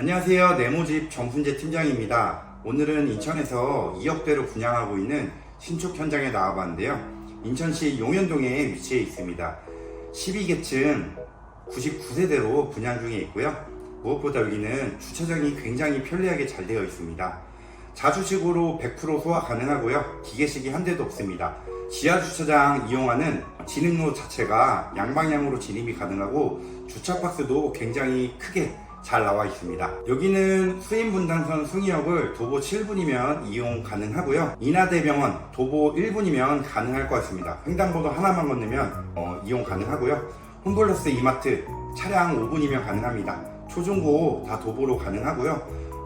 안녕하세요. 네모집 정순재 팀장입니다. 오늘은 인천에서 2억대로 분양하고 있는 신축 현장에 나와봤는데요. 인천시 용현동에 위치해 있습니다. 12계층 99세대로 분양 중에 있고요. 무엇보다 여기는 주차장이 굉장히 편리하게 잘 되어 있습니다. 자주식으로 100% 소화 가능하고요. 기계식이 한 대도 없습니다. 지하 주차장 이용하는 진입로 자체가 양방향으로 진입이 가능하고 주차 박스도 굉장히 크게 잘 나와 있습니다. 여기는 수인분당선 숭이역을 도보 7분이면 이용 가능하고요. 인하대병원 도보 1분이면 가능할 것 같습니다. 횡단보도 하나만 건너면 어, 이용 가능하고요. 홈플러스 이마트 차량 5분이면 가능합니다. 초중고 다 도보로 가능하고요.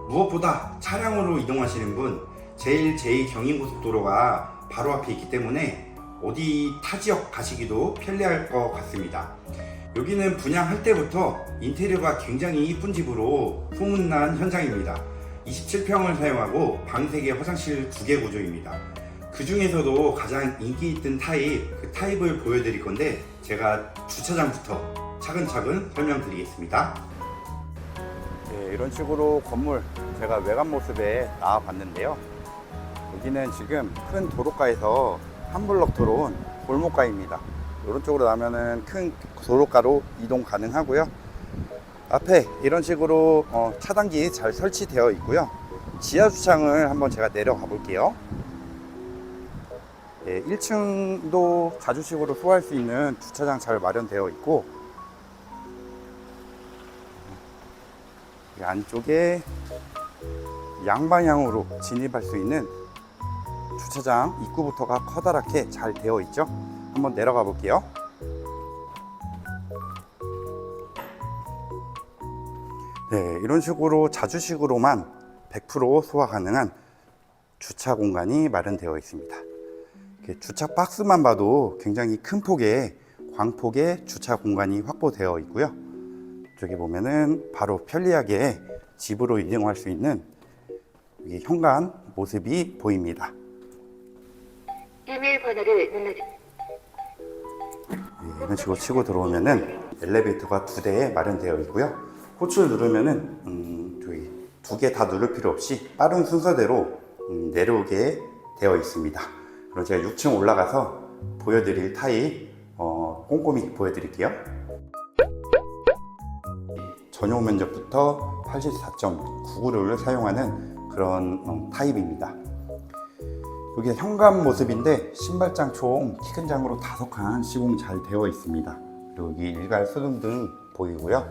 무엇보다 차량으로 이동하시는 분 제일 제2 경인고속도로가 바로 앞에 있기 때문에 어디 타 지역 가시기도 편리할 것 같습니다. 여기는 분양할 때부터 인테리어가 굉장히 이쁜 집으로 소문난 현장입니다. 27평을 사용하고 방 3개, 화장실 2개 구조입니다. 그 중에서도 가장 인기 있던 타입, 그 타입을 보여드릴 건데 제가 주차장부터 차근차근 설명드리겠습니다. 네, 이런 식으로 건물 제가 외관 모습에 나와 봤는데요. 여기는 지금 큰 도로가에서 한 블럭 들어온 골목가입니다. 오른쪽으로 나면은 큰 도로가로 이동 가능하고요. 앞에 이런 식으로 어, 차단기 잘 설치되어 있고요. 지하 주차장을 한번 제가 내려가 볼게요. 예, 1층도 자주식으로 소화할 수 있는 주차장 잘 마련되어 있고 이 안쪽에 양방향으로 진입할 수 있는 주차장 입구부터가 커다랗게 잘 되어 있죠. 한번 내려가 볼게요. 네, 이런 식으로 자주식으로만 100% 소화 가능한 주차 공간이 마련되어 있습니다. 주차 박스만 봐도 굉장히 큰 폭의 광폭의 주차 공간이 확보되어 있고요. 저기 보면은 바로 편리하게 집으로 이동할 수 있는 이 현관 모습이 보입니다. 이메일 번호를 눌러주 예, 이런 식으로 치고 들어오면은 엘리베이터가 두대 마련되어 있고요. 호출 누르면은 음, 저기 두 개 다 누를 필요 없이 빠른 순서대로 음, 내려오게 되어 있습니다. 그럼 제가 6층 올라가서 보여드릴 타입 어, 꼼꼼히 보여드릴게요. 전용 면적부터 84.99를 사용하는 그런 음, 타입입니다. 여기 현관 모습인데 신발장 총 키 큰 장으로 다섯 칸 시공 잘 되어 있습니다. 그리고 여기 일괄 소등등 보이고요.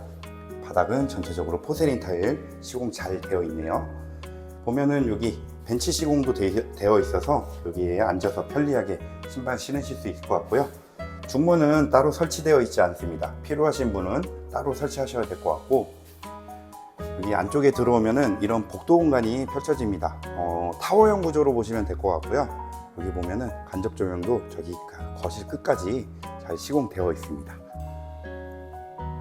바닥은 전체적으로 포세린 타일 시공 잘 되어 있네요. 보면은 여기 벤치 시공도 되, 되어 있어서 여기에 앉아서 편리하게 신발 신으실 수 있을 것 같고요. 중문은 따로 설치되어 있지 않습니다. 필요하신 분은 따로 설치하셔야 될 것 같고 여기 안쪽에 들어오면은 이런 복도 공간이 펼쳐집니다. 어, 타워형 구조로 보시면 될 것 같고요. 여기 보면은 간접 조명도 저기 거실 끝까지 잘 시공되어 있습니다.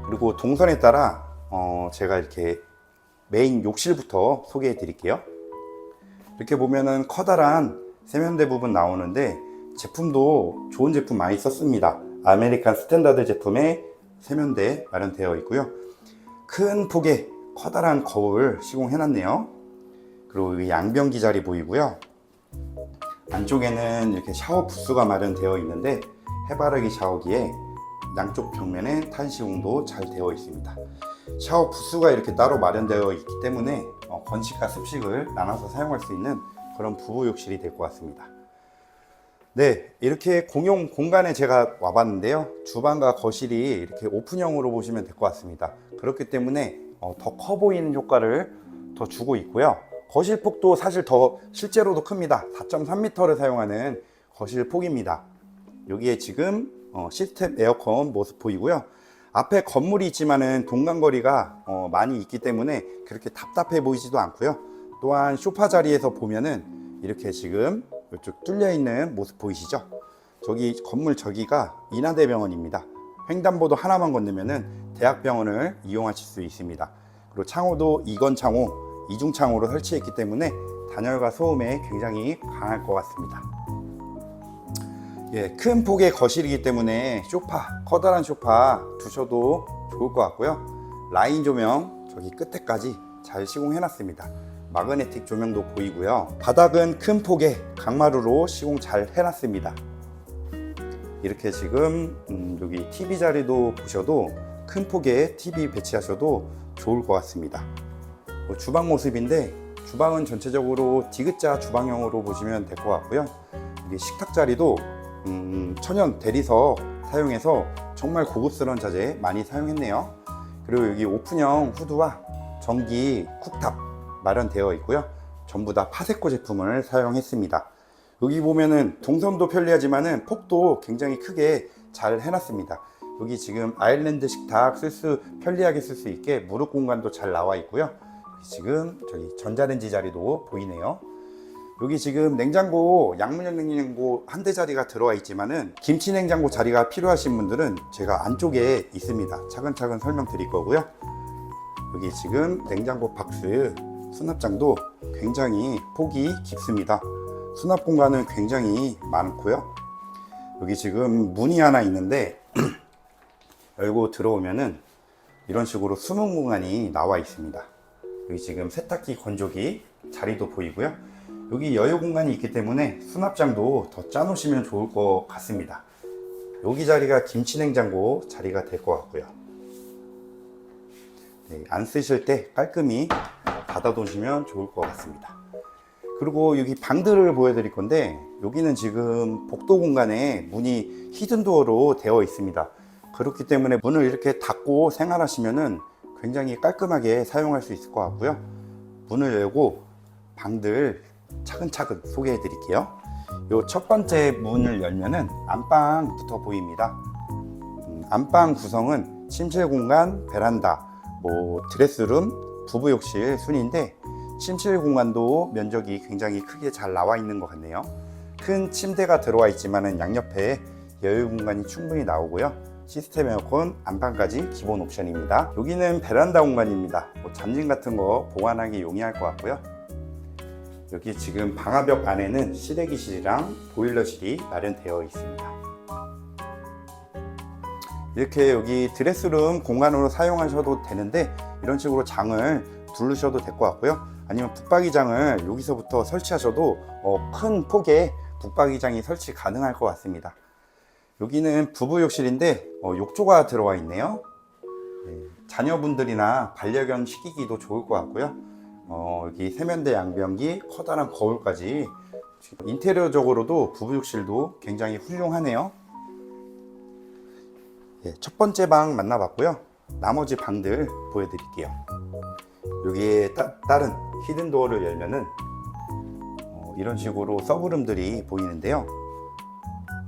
그리고 동선에 따라 어, 제가 이렇게 메인 욕실부터 소개해 드릴게요. 이렇게 보면은 커다란 세면대 부분 나오는데 제품도 좋은 제품 많이 썼습니다. 아메리칸 스탠다드 제품의 세면대 마련되어 있고요. 큰 폭의 커다란 거울 시공해놨네요. 그리고 이 양변기 자리 보이고요. 안쪽에는 이렇게 샤워 부스가 마련되어 있는데 해바라기 샤워기에 양쪽 벽면에 타일 시공도 잘 되어 있습니다. 샤워 부스가 이렇게 따로 마련되어 있기 때문에 어, 건식과 습식을 나눠서 사용할 수 있는 그런 부부 욕실이 될 것 같습니다. 네, 이렇게 공용 공간에 제가 와봤는데요. 주방과 거실이 이렇게 오픈형으로 보시면 될 것 같습니다. 그렇기 때문에 어, 더 커 보이는 효과를 더 주고 있고요. 거실 폭도 사실 더 실제로도 큽니다. 4.3m를 사용하는 거실 폭입니다. 여기에 지금 어, 시스템 에어컨 모습 보이고요. 앞에 건물이 있지만은 동간거리가 어, 많이 있기 때문에 그렇게 답답해 보이지도 않고요. 또한 소파 자리에서 보면은 이렇게 지금 이쪽 뚫려 있는 모습 보이시죠? 저기 건물 저기가 인하대병원입니다. 횡단보도 하나만 건너면은 대학병원을 이용하실 수 있습니다. 그리고 창호도 이건 창호, 이중 창호로 설치했기 때문에 단열과 소음에 굉장히 강할 것 같습니다. 예, 큰 폭의 거실이기 때문에 소파, 커다란 소파 두셔도 좋을 것 같고요. 라인 조명 저기 끝에까지 잘 시공해 놨습니다. 마그네틱 조명도 보이고요. 바닥은 큰 폭의 강마루로 시공 잘 해놨습니다. 이렇게 지금 음, 여기 TV 자리도 보셔도 큰 폭의 TV 배치하셔도 좋을 것 같습니다. 뭐 주방 모습인데 주방은 전체적으로 디귿자 주방형으로 보시면 될 것 같고요. 식탁 자리도 음, 천연 대리석 사용해서 정말 고급스러운 자재 많이 사용했네요. 그리고 여기 오픈형 후드와 전기 쿡탑 마련되어 있고요. 전부 다 파세코 제품을 사용했습니다. 여기 보면은 동선도 편리하지만은 폭도 굉장히 크게 잘 해놨습니다. 여기 지금 아일랜드 식탁 쓸수 편리하게 쓸 수 있게 무릎 공간도 잘 나와 있고요. 지금 저기 전자레인지 자리도 보이네요. 여기 지금 냉장고 양문형 냉장고 한 대 자리가 들어와 있지만은 김치 냉장고 자리가 필요하신 분들은 제가 안쪽에 있습니다. 차근차근 설명드릴 거고요. 여기 지금 냉장고 박스 수납장도 굉장히 폭이 깊습니다. 수납 공간은 굉장히 많고요. 여기 지금 문이 하나 있는데 열고 들어오면은 이런 식으로 숨은 공간이 나와 있습니다. 여기 지금 세탁기 건조기 자리도 보이고요. 여기 여유 공간이 있기 때문에 수납장도 더 짜놓으시면 좋을 것 같습니다. 여기 자리가 김치 냉장고 자리가 될 것 같고요. 네, 안 쓰실 때 깔끔히 닫아 두시면 좋을 것 같습니다. 그리고 여기 방들을 보여드릴 건데 여기는 지금 복도 공간에 문이 히든도어로 되어 있습니다. 그렇기 때문에 문을 이렇게 닫고 생활하시면은 굉장히 깔끔하게 사용할 수 있을 것 같고요. 문을 열고 방들 차근차근 소개해 드릴게요. 요 첫 번째 문을 열면은 안방부터 보입니다. 음, 안방 구성은 침실 공간, 베란다, 뭐 드레스룸, 부부 욕실 순인데 침실 공간도 면적이 굉장히 크게 잘 나와 있는 것 같네요. 큰 침대가 들어와 있지만은 양옆에 여유 공간이 충분히 나오고요. 시스템 에어컨 안방까지 기본 옵션입니다. 여기는 베란다 공간입니다. 뭐 잠진 같은 거 보관하기 용이할 것 같고요. 여기 지금 방화벽 안에는 실외기실이랑 보일러실이 마련되어 있습니다. 이렇게 여기 드레스룸 공간으로 사용하셔도 되는데 이런 식으로 장을 두르셔도 될 것 같고요. 아니면 북박이장을 여기서부터 설치하셔도 어, 큰 폭의 북박이장이 설치 가능할 것 같습니다. 여기는 부부 욕실인데 어, 욕조가 들어와 있네요. 네, 자녀분들이나 반려견 시키기도 좋을 것 같고요. 어, 여기 세면대 양변기, 커다란 거울까지 인테리어적으로도 부부 욕실도 굉장히 훌륭하네요. 예, 첫 번째 방 만나봤고요. 나머지 방들 보여드릴게요. 여기에 따, 다른 히든 도어를 열면은 어, 이런 식으로 서브룸들이 보이는데요.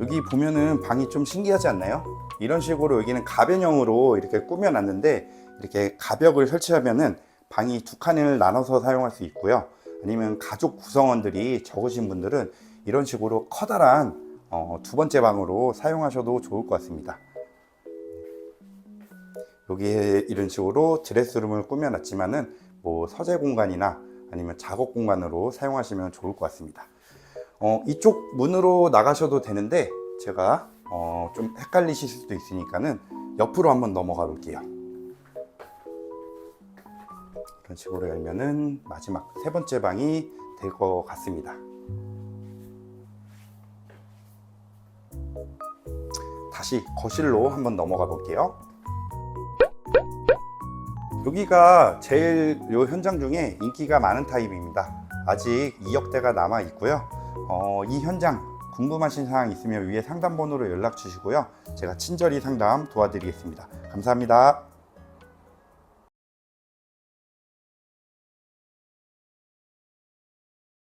여기 보면은 방이 좀 신기하지 않나요? 이런 식으로 여기는 가변형으로 이렇게 꾸며놨는데 이렇게 가벽을 설치하면은 방이 두 칸을 나눠서 사용할 수 있고요. 아니면 가족 구성원들이 적으신 분들은 이런 식으로 커다란 어, 두 번째 방으로 사용하셔도 좋을 것 같습니다. 여기에 이런 식으로 드레스룸을 꾸며놨지만은 뭐 서재 공간이나 아니면 작업 공간으로 사용하시면 좋을 것 같습니다. 어, 이쪽 문으로 나가셔도 되는데 제가 어, 좀 헷갈리실 수도 있으니까는 옆으로 한번 넘어가 볼게요. 이런 식으로 열면은 마지막 세 번째 방이 될 것 같습니다. 다시 거실로 한번 넘어가 볼게요. 여기가 제일 요 현장 중에 인기가 많은 타입입니다. 아직 2억 대가 남아 있고요. 어, 이 현장 궁금하신 사항 있으면 위에 상담 번호로 연락 주시고요. 제가 친절히 상담 도와드리겠습니다. 감사합니다.